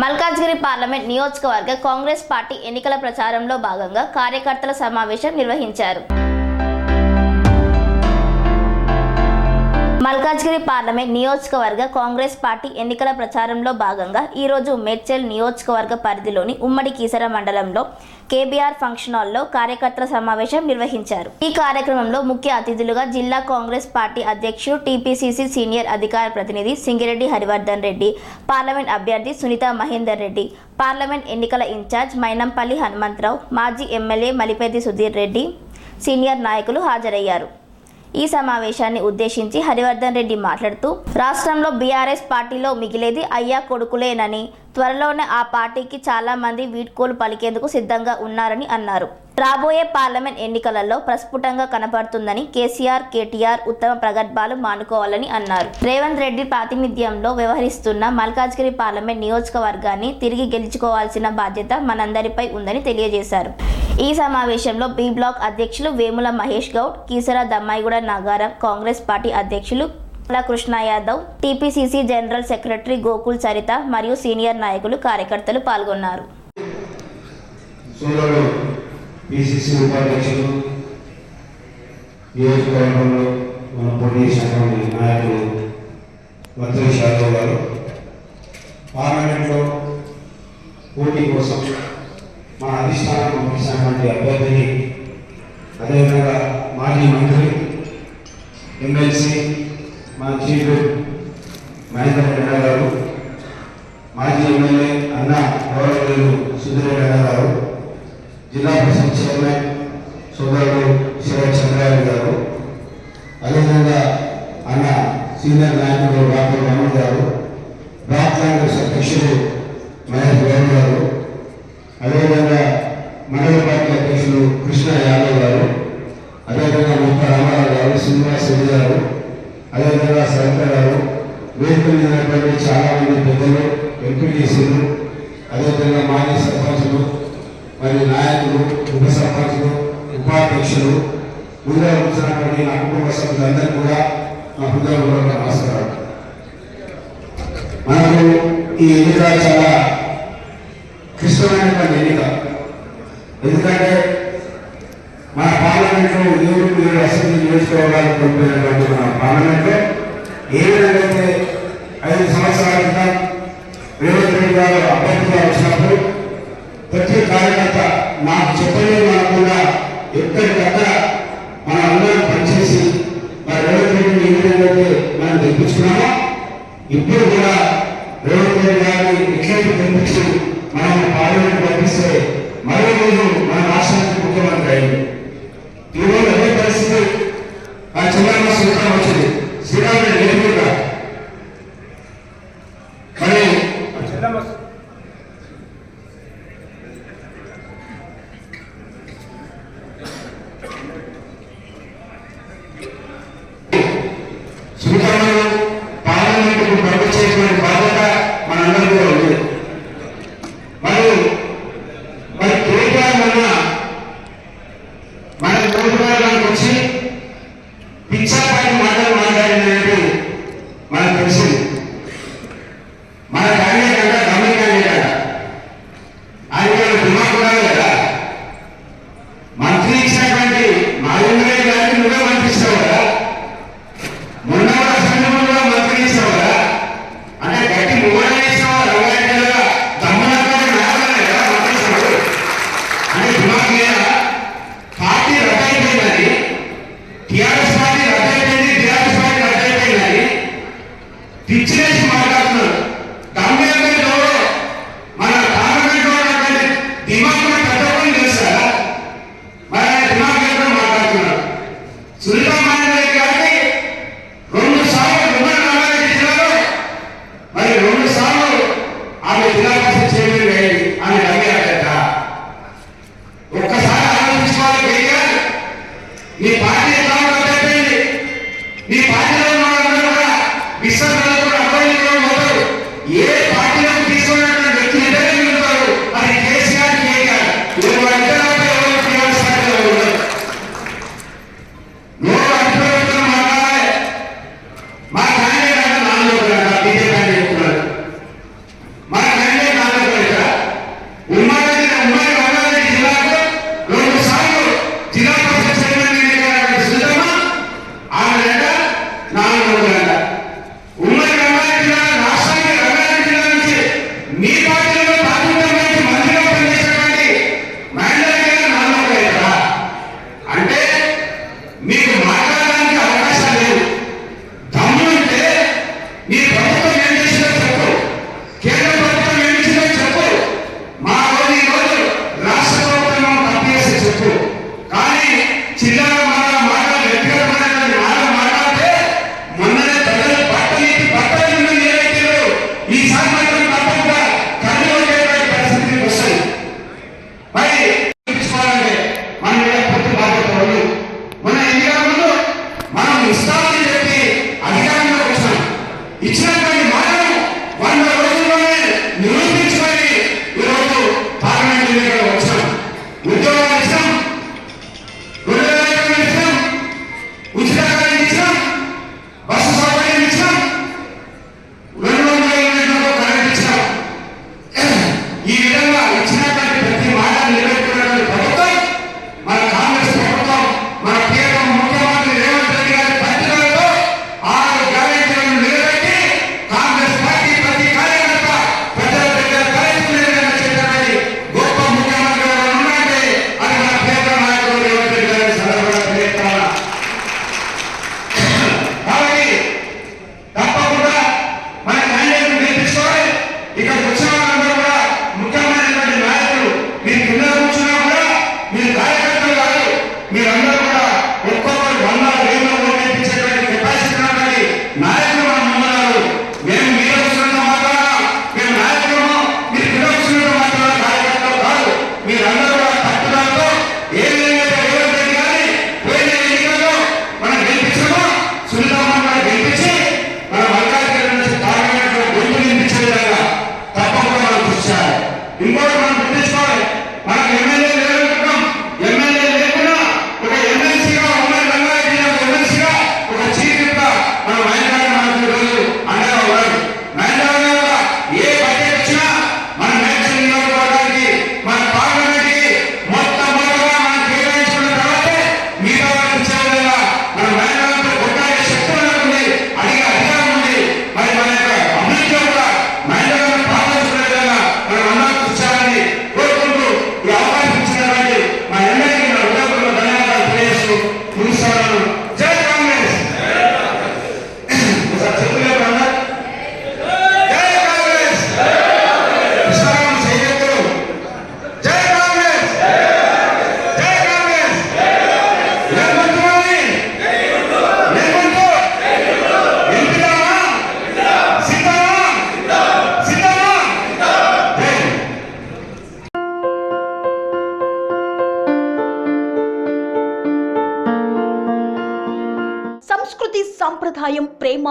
Malkajgiri parliament నియోజకవర్గ Congress party ఎన్నికల ప్రచారంలో భాగంగా కార్యకర్తల సమావేశం నిర్వహించారు. మల్కాజ్గిరి పార్లమెంట్ నియోజకవర్గ కాంగ్రెస్ పార్టీ ఎన్నికల ప్రచారంలో భాగంగా ఈరోజు మేడ్చల్ నియోజకవర్గ పరిధిలోని ఉమ్మడి కీసర మండలంలో కేబీఆర్ ఫంక్షన్ హాల్లో కార్యకర్తల సమావేశం నిర్వహించారు. ఈ కార్యక్రమంలో ముఖ్య అతిథులుగా జిల్లా కాంగ్రెస్ పార్టీ అధ్యక్షుడు టీపీసీసీ సీనియర్ అధికార ప్రతినిధి సింగిరెడ్డి హరివర్ధన్ రెడ్డి పార్లమెంట్ అభ్యర్థి సునీత మహేందర్ రెడ్డి పార్లమెంట్ ఎన్నికల ఇన్ఛార్జ్ మైనంపల్లి హనుమంతరావు మాజీ ఎమ్మెల్యే మలిపేది సుధీర్ రెడ్డి సీనియర్ నాయకులు హాజరయ్యారు. ఈ సమావేశాన్ని ఉద్దేశించి హరివర్ధన్ రెడ్డి మాట్లాడుతూ రాష్ట్రంలో బీఆర్ఎస్ పార్టీలో మిగిలేది అయ్యా కొడుకులేనని త్వరలోనే ఆ పార్టీకి చాలా మంది వీడ్కోలు పలికేందుకు సిద్ధంగా ఉన్నారని అన్నారు. రాబోయే పార్లమెంట్ ఎన్నికలలో ప్రస్ఫుటంగా కనపడుతుందని కేసీఆర్ కేటీఆర్ ఉత్తమ ప్రగల్భాలు మానుకోవాలని అన్నారు. రేవంత్ రెడ్డి ప్రాతినిధ్యంలో వ్యవహరిస్తున్న మల్కాజ్గిరి పార్లమెంట్ నియోజకవర్గాన్ని తిరిగి గెలుచుకోవాల్సిన బాధ్యత మనందరిపై ఉందని తెలియజేశారు. ఈ సమావేశంలో బి బ్లాక్ అధ్యక్షులు వేముల మహేష్ గౌడ్ కీసర దమ్మాయిగూడ నాగారం కాంగ్రెస్ పార్టీ అధ్యక్షులు Krishna Yadav TPCC general secretary Gokul Saritha మరియు సీనియర్ నాయకులు కార్యకర్తలు పాల్గొన్నారు. పార్లమెంట్లో పోటీ కోసం మన అధిష్టానం పంపించినటువంటి అభ్యర్థిని అదేవిధంగా మాజీ మంత్రి ఎమ్మెల్సీ మన చీఫ్ మహేందర్ రెడ్డి గారు మాజీ ఎమ్మెల్యే అన్న గౌరవనీయులు సుధీర్ రెడ్డి గారు జిల్లా పరిషత్ చైర్మన్ సోదరుడు శరత్ చంద్రారెడ్డి గారు అదేవిధంగా అన్న సీనియర్ నాయకుడు డాక్టర్ రమణ్ గారు బ్లాక్ కాంగ్రెస్ అధ్యక్షుడు మహేష్ గౌడ్ గారు అదేవిధంగా మండల పార్టీ అధ్యక్షులు కృష్ణ యాదవ్ గారు అదేవిధంగా ముప్ప రామారావు గారు శ్రీనివాస్ రెడ్డి గారు అదేవిధంగా సరిత గారు వేదిక మీద ఉన్నటువంటి చాలా మంది పెద్దలు ఎంపీటీసీలు అదేవిధంగా మాజీ సర్పంచులు మరియు నాయకులు ఉప సర్పంచులు ఉపాధ్యక్షులు ముందర వచ్చినటువంటి నా కుటుంబ సభ్యులందరూ కూడా నా హృదయపూర్వక నమస్కారాలు మనకు ఈ ఎన్నిక చాలా క్లిష్టమైనటువంటి ఎన్నిక. ఎందుకంటే మన పార్లమెంట్లో ఏడు ఏడు అసెంబ్లీ నియోజకవర్గాలు కోల్పోయినటువంటి మన పార్లమెంట్లో ఏ విధంగా ఐదు సంవత్సరాల క్రితం రేవంత్ రెడ్డి గారు అభ్యర్థిగా వచ్చినప్పుడు ప్రతి కార్యకర్త నాకు చెప్పలేదు అనకుండా ఎక్కడికక్కడ మన అందరం పనిచేసి మరి రేవంత్ రెడ్డిని ఏ విధంగా మనం తెప్పించుకున్నామో ఇప్పుడు కూడా రేవంత్ రెడ్డి గారిని ఎట్లయితే తెప్పించి మనం పార్లమెంట్ పంపిస్తే మరో రోజు మన రాష్ట్రానికి ముఖ్యమంత్రి అయింది ఈరోజు అదే పరిస్థితి ఆ చంద్రబాబు వచ్చింది. శ్రీరామ్ లేకుండా ఇచ్చినటువంటి